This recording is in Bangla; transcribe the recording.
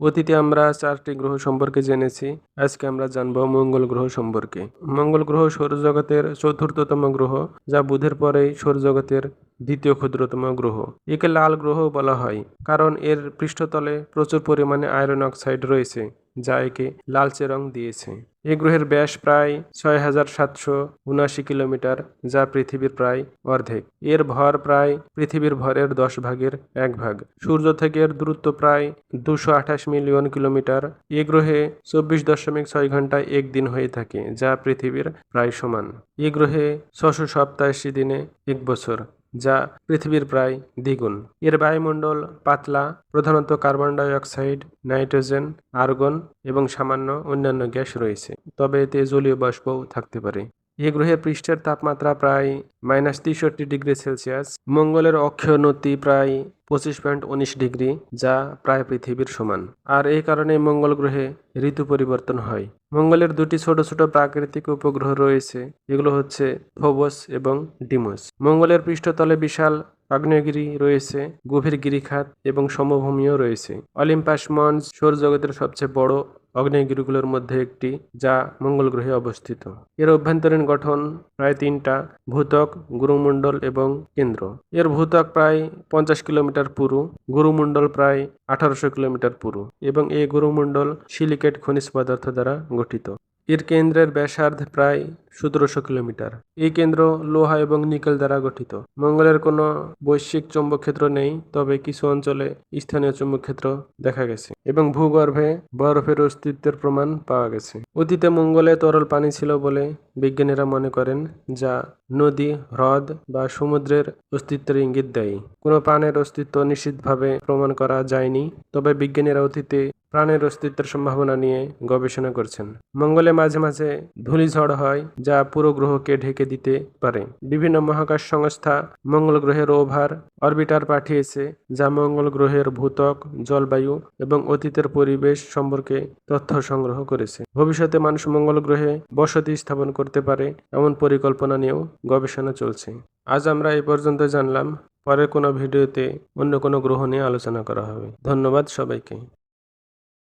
অতীতে আমরা চারটি গ্রহ সম্পর্কে জেনেছি। আজকে আমরা জানব মঙ্গল গ্রহ সম্পর্কে। মঙ্গল গ্রহ সৌরজগতের চতুর্থতম গ্রহ, যা বুধের পরেই সৌরজগতের দ্বিতীয় ক্ষুদ্রতম গ্রহ। একে লাল গ্রহ বলা হয়, কারণ এর পৃষ্ঠতলে প্রচুর পরিমাণে আয়রন অক্সাইড রয়েছে। যা একে লালচে রং দিয়েছে। এ গ্রহের ব্যাস প্রায় ছয় হাজার সাতশো উনাশি কিলোমিটার, যা পৃথিবীর প্রায় অর্ধেক। এর ভর প্রায় পৃথিবীর ভরের দশ ভাগের এক ভাগ। সূর্য থেকে এর দূরত্ব প্রায় দুশো আঠাশ মিলিয়ন কিলোমিটার। এ গ্রহে চব্বিশ দশমিক ছয় ঘন্টায় এক দিন হয়ে থাকে, যা পৃথিবীর প্রায় সমান। এ গ্রহে ছশো সপ্তাশি দিনে এক বছর। যা পৃথিবীর প্রায় দ্বিগুণ। এর বায়ুমণ্ডল পাতলা, প্রধানত কার্বন ডাইঅক্সাইড, নাইট্রোজেন, আর্গন এবং সামান্য অন্যান্য গ্যাস রয়েছে, তবে এতে জলীয় বাষ্পও থাকতে পারে। এই গ্রহের পৃষ্ঠের তাপমাত্রা প্রায় মাইনাস তেষট্টি ডিগ্রি সেলসিয়াস। মঙ্গলের অক্ষয় নতি প্রায় পঁচিশ পয়েন্ট উনিশ ডিগ্রি, যা প্রায় পৃথিবীর সমান। আর এই কারণে মঙ্গল গ্রহে ঋতু পরিবর্তন হয়। মঙ্গলের দুটি ছোট ছোট প্রাকৃতিক উপগ্রহ রয়েছে, এগুলো হচ্ছে ফোবস এবং ডিমোস। মঙ্গলের পৃষ্ঠতলে বিশাল আগ্নেয়গিরি রয়েছে, গভীর গিরিখাত এবং সমভূমিও রয়েছে। অলিম্পাস মঞ্চ সৌরজগতের সবচেয়ে বড় আগ্নেয়গিরিগুলোর মধ্যে একটি, যা মঙ্গল গ্রহে অবস্থিত। এর অভ্যন্তরীণ গঠন প্রায় তিনটা ভূতক গুরুমণ্ডল এবং কেন্দ্র। এর ভূতক প্রায় পঞ্চাশ কিলোমিটার পুরু, গুরুমণ্ডল প্রায় আঠারোশো কিলোমিটার পুরু এবং এই গুরুমণ্ডল সিলিকেট খনিজ পদার্থ দ্বারা গঠিত। এর কেন্দ্রের ব্যাসার্ধ প্রায় সতেরোশো কিলোমিটার। এই কেন্দ্র লোহা এবং নিকেল দ্বারা গঠিত। মঙ্গলের কোনো বৈশ্বিক চৌম্বক ক্ষেত্র নেই, তবে কিছু অঞ্চলে স্থানীয় চৌম্বক ক্ষেত্র দেখা গেছে এবং ভূগর্ভে বরফের অস্তিত্বের প্রমাণ পাওয়া গেছে। অতীতে মঙ্গলে তরল পানি ছিল বলে বিজ্ঞানীরা মনে করেন, যা নদী, হ্রদ বা সমুদ্রের অস্তিত্বের ইঙ্গিত দেয়। কোনো পানের অস্তিত্ব নিশ্চিতভাবে প্রমাণ করা যায়নি, তবে বিজ্ঞানীরা অতীতে প্রাণের অস্তিত্বের সম্ভাবনা নিয়ে গবেষণা করছেন। মঙ্গলে মাঝে মাঝে ধূলিঝড় হয়, যা পুরো গ্রহকে ঢেকে দিতে পারে। বিভিন্ন মহাকাশ সংস্থা মঙ্গল গ্রহের ওভার অরবিটার পাঠিয়েছে, যা মঙ্গল গ্রহের ভূতক জলবায়ু এবং অতীতের পরিবেশ সম্পর্কে তথ্য সংগ্রহ করেছে। ভবিষ্যতে মানুষ মঙ্গল গ্রহে বসতি স্থাপন করতে পারে, এমন পরিকল্পনা নিয়েও গবেষণা চলছে। আজ আমরা এই পর্যন্ত জানলাম, পরের কোনো ভিডিওতে অন্য কোনো গ্রহ নিয়ে আলোচনা করা হবে। ধন্যবাদ সবাইকে।